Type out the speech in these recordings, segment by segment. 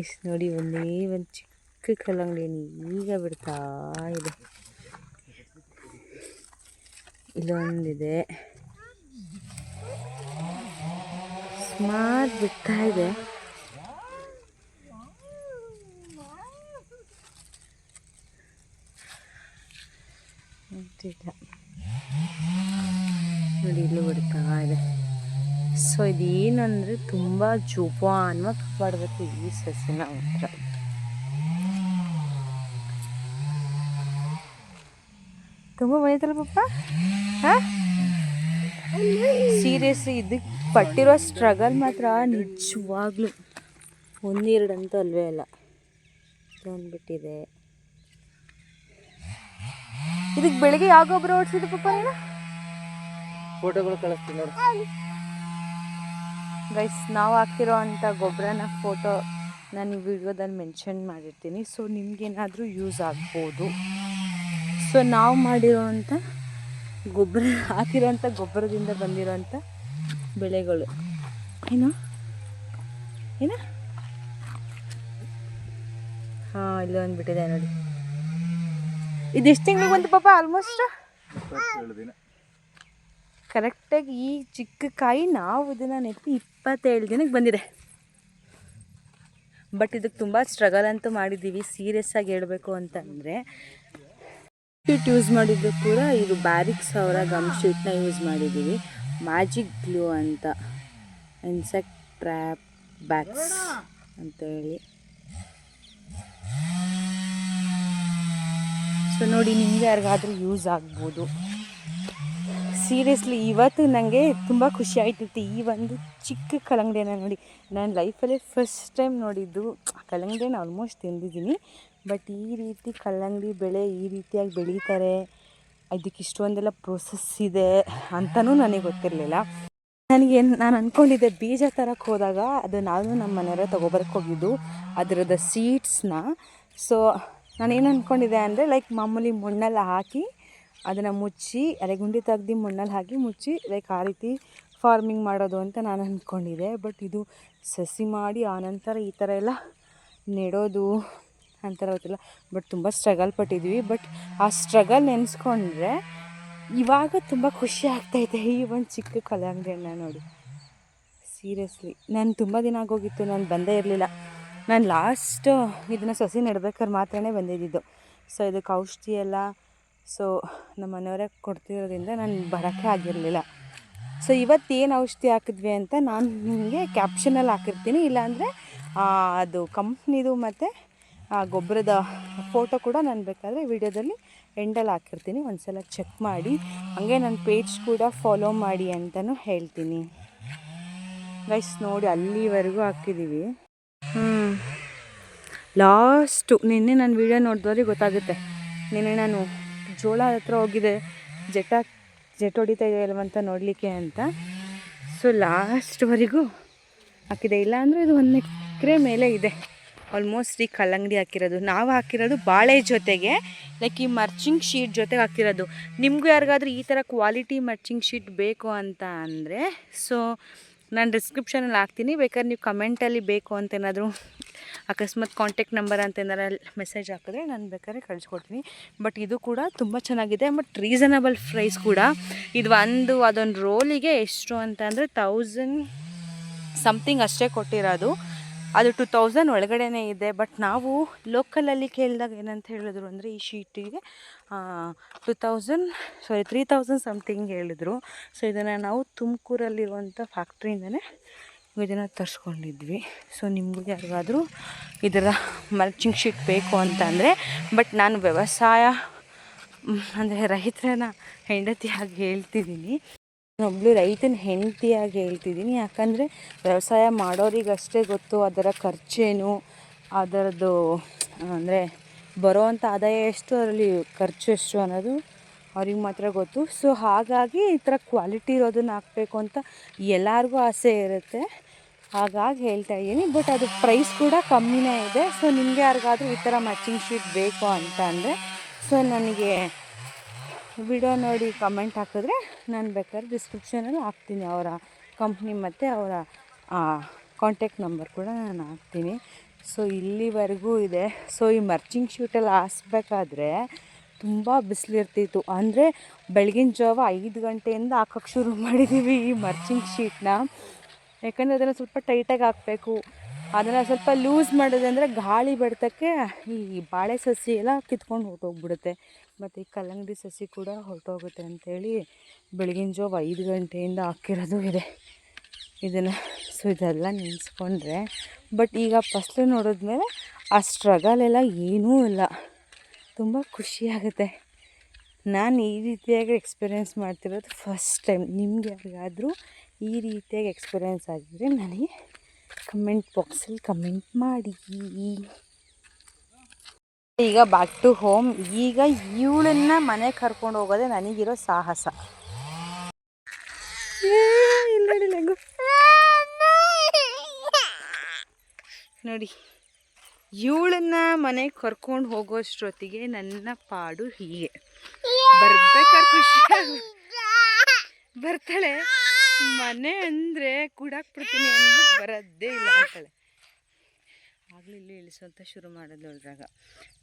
ಇಷ್ಟು ನೋಡಿ, ಒಂದೇ ಒಂದು ಚಿಕ್ಕ ಕಲ್ಲಂಗಡಿ ಈಗ ಬಿಡ್ತಾ ಇದೆ. ಇಲ್ಲೊಂದಿದೆ. ಸುಮಾರು ಬಿಡ್ತಾ ಇದೆ. ಗೊತ್ತಿಲ್ಲ ನೋಡಿ, ಇಲ್ಲೂ ಬಿಡ್ತಾ ಇದೆ. ಸೊ ಇದೇನಂದರೆ ತುಂಬ ಜೋಪಾನವಾಗಿ ಕಾಪಾಡಬೇಕು ಈ ಸಸ್ಯನ ಮಾತ್ರ. ತುಂಬ ಬಂದಿತ್ತಲ್ಲ ಪಪ್ಪ? ಹಾಂ? ಸೀರಿಯಸ್ ಇದಕ್ಕೆ ಪಟ್ಟಿರೋ ಸ್ಟ್ರಗಲ್ ಮಾತ್ರ ನಿಜವಾಗ್ಲೂ. ಒಂದೆರಡು ಅಂತೂ ಅಲ್ವೇ ಅಲ್ಲ. ಬಂದ್ಬಿಟ್ಟಿದೆ ಇದಕ್ಕೆ ಬೆಳಿಗ್ಗೆ ಯಾವ ಗೊಬ್ಬರ ಓಡಿಸಿದ ಪಪ್ಪ ನೀನು? ಫೋಟೋಗಳು ಕಳಿಸ್ತೀನಿ ನೋಡಿ. ಗೈಸ್ ನಾವು ಹಾಕಿರೋ ಅಂಥ ಗೊಬ್ಬರನ ಫೋಟೋ ನಾನು ಈ ವಿಡಿಯೋದಲ್ಲಿ ಮೆನ್ಷನ್ ಮಾಡಿರ್ತೀನಿ. ಸೊ ನಿಮಗೇನಾದರೂ ಯೂಸ್ ಆಗ್ಬೋದು. ಸೊ ನಾವು ಮಾಡಿರೋವಂಥ ಗೊಬ್ಬರ ಹಾಕಿರೋಂಥ ಗೊಬ್ಬರದಿಂದ ಬಂದಿರೋಂಥ ಬೆಳೆಗಳು. ಏನು? ಏನು? ಹಾಂ ಇಲ್ಲಿ ಬಂದ್ಬಿಟ್ಟಿದೆ ನೋಡಿ. ಇದು ಎಷ್ಟು ತಿಂಗಳಿಗೆ ಬಂತು ಪಾಪ? ಆಲ್ಮೋಸ್ಟ್ ಕರೆಕ್ಟಾಗಿ ಈ ಚಿಕ್ಕ ಕಾಯಿ ನಾವು ಇದನ್ನು ನೆತ್ತಿ ಇಪ್ಪತ್ತೇಳು ದಿನಕ್ಕೆ ಬಂದಿದೆ. ಬಟ್ ಇದಕ್ಕೆ ತುಂಬ ಸ್ಟ್ರಗಲ್ ಅಂತೂ ಮಾಡಿದ್ದೀವಿ ಸೀರಿಯಸ್ ಆಗಿ ಹೇಳಬೇಕು ಅಂತಂದರೆ. ಶೀಟ್ ಯೂಸ್ ಮಾಡಿದ್ದು ಕೂಡ ಇದು ಬ್ಯಾರಿಕ್ ಸಾವಿರ ಗಮ್ ಶೀಟ್ನ ಯೂಸ್ ಮಾಡಿದ್ದೀವಿ. ಮ್ಯಾಜಿಕ್ ಗ್ಲೂ ಅಂತ ಇನ್ಸೆಕ್ಟ್ ಟ್ರ್ಯಾಪ್ ಬ್ಯಾಕ್ಸ್ ಅಂತೇಳಿ ಸೊ ನೋಡಿ ನಿಮಗೆ ಯಾರಿಗಾದ್ರೂ ಯೂಸ್ ಆಗ್ಬೋದು. ಸೀರಿಯಸ್ಲಿ ಇವತ್ತು ನನಗೆ ತುಂಬ ಖುಷಿ ಆಯ್ತಿತ್ತು ಈ ಒಂದು ಚಿಕ್ಕ ಕಲ್ಲಂಗಡಿಯನ್ನು ನೋಡಿ. ನಾನು ಲೈಫಲ್ಲೇ ಫಸ್ಟ್ ಟೈಮ್ ನೋಡಿದ್ದು ಕಲ್ಲಂಗಡಿನ ಆಲ್ಮೋಸ್ಟ್ ತಿಂದಿದ್ದೀನಿ. ಬಟ್ ಈ ರೀತಿ ಕಲ್ಲಂಗಡಿ ಬೆಳೆ ಈ ರೀತಿಯಾಗಿ ಬೆಳೀತಾರೆ. ಇದಕ್ಕೆ ಇಷ್ಟೊಂದೆಲ್ಲ ಪ್ರೋಸೆಸ್ ಇದೆ ಅಂತಲೂ ನನಗೆ ಗೊತ್ತಿರಲಿಲ್ಲ. ನನಗೆ ನಾನು ಅಂದ್ಕೊಂಡಿದ್ದೆ ಬೀಜ ತರಕ್ಕೆ ಹೋದಾಗ ಅದು ನಾನು ನಮ್ಮ ಮನೆಯವರೇ ತೊಗೊಬರಕ್ಕೆ ಹೋಗಿದ್ದು ಅದರದ ಸೀಡ್ಸ್ನ ಸೊ ನಾನೇನು ಅಂದ್ಕೊಂಡಿದ್ದೆ ಅಂದರೆ ಲೈಕ್ ಮಾಮೂಲಿ ಮಣ್ಣೆಲ್ಲ ಹಾಕಿ ಅದನ್ನು ಮುಚ್ಚಿ ಅರೆಗುಂಡಿ ತೆಗ್ದು ಮಣ್ಣಲ್ಲಿ ಹಾಕಿ ಮುಚ್ಚಿ, ಲೈಕ್ ಆ ರೀತಿ ಫಾರ್ಮಿಂಗ್ ಮಾಡೋದು ಅಂತ ನಾನು ಅಂದ್ಕೊಂಡಿದ್ದೆ ಬಟ್ ಇದು ಸಸಿ ಮಾಡಿ ಆನಂತರ ಈ ಥರ ಎಲ್ಲ ನೆಡೋದು ಅಂತಾರೆ ಗೊತ್ತಿಲ್ಲ. ಬಟ್ ತುಂಬ ಸ್ಟ್ರಗಲ್ ಪಟ್ಟಿದ್ವಿ. ಬಟ್ ಆ ಸ್ಟ್ರಗಲ್ ನೆನೆಸ್ಕೊಂಡ್ರೆ ಇವಾಗ ತುಂಬ ಖುಷಿ ಆಗ್ತಾಯಿದೆ ಈ ಒಂದು ಚಿಕ್ಕ ಕಲ್ಲಂಗಡಿ ಹಣ್ಣ ನೋಡಿ. ಸೀರಿಯಸ್ಲಿ ನಾನು ತುಂಬ ದಿನ ಆಗೋಗಿತ್ತು. ನಾನು ಬಂದೇ ಇರಲಿಲ್ಲ. ನಾನು ಲಾಸ್ಟ್ ಇದನ್ನು ಸಸಿ ನೆಡ್ಬೇಕಾದ್ರೆ ಮಾತ್ರನೇ ಬಂದಿದ್ದಿದ್ದು ಸೊ ಇದಕ್ಕೆ ಔಷಧಿ ಎಲ್ಲ ಸೊ ನಮ್ಮ ಮನೆಯವರೇ ಕೊಡ್ತಿರೋದ್ರಿಂದ ನಾನು ಬರೋಕ್ಕೆ ಆಗಿರಲಿಲ್ಲ. ಸೊ ಇವತ್ತು ಏನು ಔಷಧಿ ಹಾಕಿದ್ವಿ ಅಂತ ನಾನು ನಿಮಗೆ ಕ್ಯಾಪ್ಷನಲ್ಲಿ ಹಾಕಿರ್ತೀನಿ. ಇಲ್ಲಾಂದರೆ ಅದು ಕಂಪ್ನಿದು ಮತ್ತು, ಆ, ಗೊಬ್ಬರದ ಫೋಟೋ ಕೂಡ ನಾನು ಬೇಕಾದರೆ ವಿಡಿಯೋದಲ್ಲಿ ಎಂಡಲ್ಲಿ ಹಾಕಿರ್ತೀನಿ. ಒಂದು ಸಲ ಚೆಕ್ ಮಾಡಿ. ಹಾಗೆ ನನ್ನ ಪೇಜ್ ಕೂಡ ಫಾಲೋ ಮಾಡಿ ಅಂತಲೂ ಹೇಳ್ತೀನಿ. ಗೈಸ್ ನೋಡಿ ಅಲ್ಲಿವರೆಗೂ ಹಾಕಿದ್ದೀವಿ ಹ್ಞೂ ಲಾಸ್ಟು ನಿನ್ನೆ ನಾನು ವೀಡಿಯೋ ನೋಡಿದವ್ರಿಗೆ ಗೊತ್ತಾಗುತ್ತೆ. ನಿನ್ನೆ ನಾನು ಜೋಳ ಹತ್ರ ಹೋಗಿದೆ. ಜಟ ಜೆಟ್ ಹೊಡಿತಾ ಇದೆಯಲ್ವಂತ ನೋಡಲಿಕ್ಕೆ ಅಂತ. ಸೊ ಲಾಸ್ಟ್ವರೆಗೂ ಹಾಕಿದೆ. ಇಲ್ಲ ಅಂದರೆ ಇದು ಒಂದು ಎಕರೆ ಮೇಲೆ ಇದೆ. ಆಲ್ಮೋಸ್ಟ್ ಈ ಕಲ್ಲಂಗಡಿ ಹಾಕಿರೋದು. ನಾವು ಹಾಕಿರೋದು ಬಾಳೆ ಜೊತೆಗೆ ಲೈಕ್ ಈ ಮರ್ಚಿಂಗ್ ಶೀಟ್ ಜೊತೆಗೆ ಹಾಕಿರೋದು. ನಿಮಗೂ ಯಾರಿಗಾದ್ರೂ ಈ ಥರ ಕ್ವಾಲಿಟಿ ಮರ್ಚಿಂಗ್ ಶೀಟ್ ಬೇಕು ಅಂತ ಅಂದರೆ ಸೊ ನಾನು ಡಿಸ್ಕ್ರಿಪ್ಷನಲ್ಲಿ ಹಾಕ್ತೀನಿ. ಬೇಕಾದ್ರೆ ನೀವು ಕಮೆಂಟಲ್ಲಿ ಬೇಕು ಅಂತ ಏನಾದರೂ ಅಕಸ್ಮಾತ್ ಕಾಂಟ್ಯಾಕ್ಟ್ ನಂಬರ್ ಅಂತ ಏನಾರು ಮೆಸೇಜ್ ಹಾಕಿದ್ರೆ ನಾನು ಬೇಕಾದ್ರೆ ಕಳಿಸ್ಕೊಡ್ತೀನಿ. ಬಟ್ ಇದು ಕೂಡ ತುಂಬ ಚೆನ್ನಾಗಿದೆ ಬಟ್ ರೀಸನಬಲ್ ಪ್ರೈಸ್ ಕೂಡ. ಇದು ಒಂದು, ಅದೊಂದು ರೋಲಿಗೆ ಎಷ್ಟು ಅಂತ ಅಂದರೆ ತೌಸಂಡ್ ಸಮಥಿಂಗ್ ಅಷ್ಟೇ ಕೊಟ್ಟಿರೋದು. ಅದು ಟು ತೌಸಂಡ್ ಒಳಗಡೆನೇ ಇದೆ ಬಟ್ ನಾವು ಲೋಕಲಲ್ಲಿ ಕೇಳಿದಾಗ ಏನಂತ ಹೇಳಿದ್ರು ಅಂದರೆ ಈ ಶೀಟಿಗೆ two thousand sorry three thousand something ಹೇಳಿದ್ರು. ಸೊ ಇದನ್ನು ನಾವು ತುಮಕೂರಲ್ಲಿರುವಂಥ ಫ್ಯಾಕ್ಟ್ರಿಯಿಂದನೇ ಇದನ್ನು ತರಿಸ್ಕೊಂಡಿದ್ವಿ. ಸೊ ನಿಮಗೆ ಯಾರಿಗಾದರೂ ಇದರ ಮಲ್ಚಿಂಗ್ ಶೀಟ್ ಬೇಕು ಅಂತ ಅಂದರೆ ಬಟ್ ನಾನು ವ್ಯವಸಾಯ ಅಂದರೆ ರೈತರನ್ನ ಹೆಂಡತಿಯಾಗಿ ಹೇಳ್ತಿದ್ದೀನಿ. ಒಬ್ಬಳು ರೈತನ ಹೆಂಡತಿಯಾಗಿ ಹೇಳ್ತಿದ್ದೀನಿ. ಯಾಕಂದರೆ ವ್ಯವಸಾಯ ಮಾಡೋರಿಗಷ್ಟೇ ಗೊತ್ತು ಅದರ ಖರ್ಚೇನು, ಅದರದ್ದು, ಅಂದರೆ ಬರೋವಂಥ ಆದಾಯ ಎಷ್ಟು, ಅದರಲ್ಲಿ ಖರ್ಚು ಎಷ್ಟು ಅನ್ನೋದು ಅವ್ರಿಗೆ ಮಾತ್ರ ಗೊತ್ತು. ಸೊ ಹಾಗಾಗಿ ಈ ಥರ ಕ್ವಾಲಿಟಿ ಇರೋದನ್ನ ಹಾಕಬೇಕು ಅಂತ ಎಲ್ಲರಿಗೂ ಆಸೆ ಇರುತ್ತೆ. ಹಾಗಾಗಿ ಹೇಳ್ತಾ ಇದ್ದೀನಿ. ಬಟ್ ಅದು ಪ್ರೈಸ್ ಕೂಡ ಕಮ್ಮಿನೇ ಇದೆ. ಸೊ ನಿಮಗೆ ಯಾರಿಗಾದರೂ ಈ ಥರ ಮ್ಯಾಚಿಂಗ್ ಶೀಟ್ ಬೇಕು ಅಂತ ಅಂದರೆ ಸೊ ನನಗೆ ವಿಡಿಯೋ ನೋಡಿ ಕಮೆಂಟ್ ಹಾಕಿದ್ರೆ ನಾನು ಬೇಕಾದ್ರೆ ಡಿಸ್ಕ್ರಿಪ್ಷನಲ್ಲಿ ಹಾಕ್ತೀನಿ. ಅವರ ಕಂಪ್ನಿ ಮತ್ತು ಅವರ ಕಾಂಟ್ಯಾಕ್ಟ್ ನಂಬರ್ ಕೂಡ ನಾನು ಹಾಕ್ತೀನಿ. ಸೊ ಇಲ್ಲಿವರೆಗೂ ಇದೆ. ಸೊ ಈ ಮರ್ಚಿಂಗ್ ಶೂಟಲ್ಲಿ ಹಾಸ್ಬೇಕಾದ್ರೆ ತುಂಬ ಬಿಸಿಲಿರ್ತಿತ್ತು. ಅಂದರೆ ಬೆಳಗಿನ ಜಾವ ಐದು ಗಂಟೆಯಿಂದ ಹಾಕೋಕ್ಕೆ ಶುರು ಮಾಡಿದ್ದೀವಿ ಈ ಮರ್ಚಿಂಗ್ ಶೀಟ್ನ ಯಾಕಂದರೆ ಅದನ್ನು ಸ್ವಲ್ಪ ಟೈಟಾಗಿ ಹಾಕಬೇಕು. ಅದನ್ನು ಸ್ವಲ್ಪ ಲೂಸ್ ಮಾಡೋದಂದರೆ ಗಾಳಿ ಬಡ್ತಕ್ಕೆ ಈ ಬಾಳೆ ಸಸಿ ಎಲ್ಲ ಕಿತ್ಕೊಂಡು ಹೊರ್ಟೋಗ್ಬಿಡುತ್ತೆ. ಮತ್ತು ಈ ಕಲ್ಲಂಗಡಿ ಸಸಿ ಕೂಡ ಹೊರಟೋಗುತ್ತೆ ಅಂಥೇಳಿ ಬೆಳಗಿನ ಜಾವ ಐದು ಗಂಟೆಯಿಂದ ಹಾಕಿರೋದು ಇದೆ. ಇದನ್ನು ಸೊ ಇದೆಲ್ಲ ನೆನೆಸ್ಕೊಂಡ್ರೆ ಬಟ್ ಈಗ ಫಸ್ಲು ನೋಡಿದ್ಮೇಲೆ ಆ ಸ್ಟ್ರಗಲ್ ಎಲ್ಲ ಏನೂ ಇಲ್ಲ. ತುಂಬ ಖುಷಿಯಾಗುತ್ತೆ ನಾನು ಈ ರೀತಿಯಾಗಿ ಎಕ್ಸ್ಪೀರಿಯೆನ್ಸ್ ಮಾಡ್ತಿರೋದು ಫಸ್ಟ್ ಟೈಮ್ ನಿಮಗೆ ಯಾರಿಗಾದರೂ ಈ ರೀತಿಯಾಗಿ ಎಕ್ಸ್ಪೀರಿಯೆನ್ಸ್ ಆಗಿದ್ರೆ ನನಗೆ ಕಮೆಂಟ್ ಬಾಕ್ಸಲ್ಲಿ ಕಮೆಂಟ್ ಮಾಡಿ. ಈಗ ಬ್ಯಾಕ್ ಟು ಹೋಮ್ ಈಗ ಇವಳನ್ನು ಮನೆ ಕರ್ಕೊಂಡು ಹೋಗೋದೇ ನನಗಿರೋ ಸಾಹಸ. ನೋಡಿ. ನೋಡಿ, ಇವಳನ್ನ ಮನೆಗೆ ಕರ್ಕೊಂಡು ಹೋಗೋಷ್ಟೊತ್ತಿಗೆ ನನ್ನ ಪಾಡು ಹೀಗೆ. ಬರ್ಬೇಕಾದ್ರೆ ಖುಷಿ ಬರ್ತಾಳೆ. ಮನೆ ಅಂದರೆ ಕೂಡಾಕ್ಬಿಡ್ತೀನಿ ಅಂದ್ಬಿಟ್ಟು ಬರೋದೇ ಇಲ್ಲ ಅಂತಾಳೆ. ಆಗಲೂ ಇಲ್ಲಿ ಇಳಿಸೋಂತ ಶುರು ಮಾಡೋದು ಹೊರದಾಗ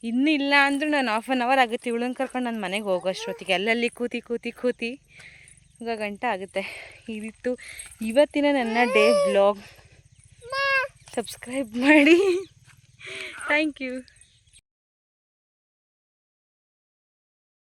ಇನ್ನೂ ಇಲ್ಲ ಅಂದರೂ ನಾನು ಹಾಫ್ ಆನ್ ಅವರ್ ಆಗುತ್ತೆ. ಇವಳನ್ನ ಕರ್ಕೊಂಡು ನಾನು ಮನೆಗೆ ಹೋಗೋಷ್ಟೊತ್ತಿಗೆ ಅಲ್ಲಲ್ಲಿ ಕೂತಿ ಕೂತಿ ಕೂತಿ ಈಗ ಗಂಟೆ ಆಗುತ್ತೆ. ಇದಿತ್ತು ಇವತ್ತಿನ ನನ್ನ ಡೇ ಬ್ಲಾಗ್. ಸಬ್ಸ್ಕ್ರೈಬ್ ಮಾಡಿ. Thank you.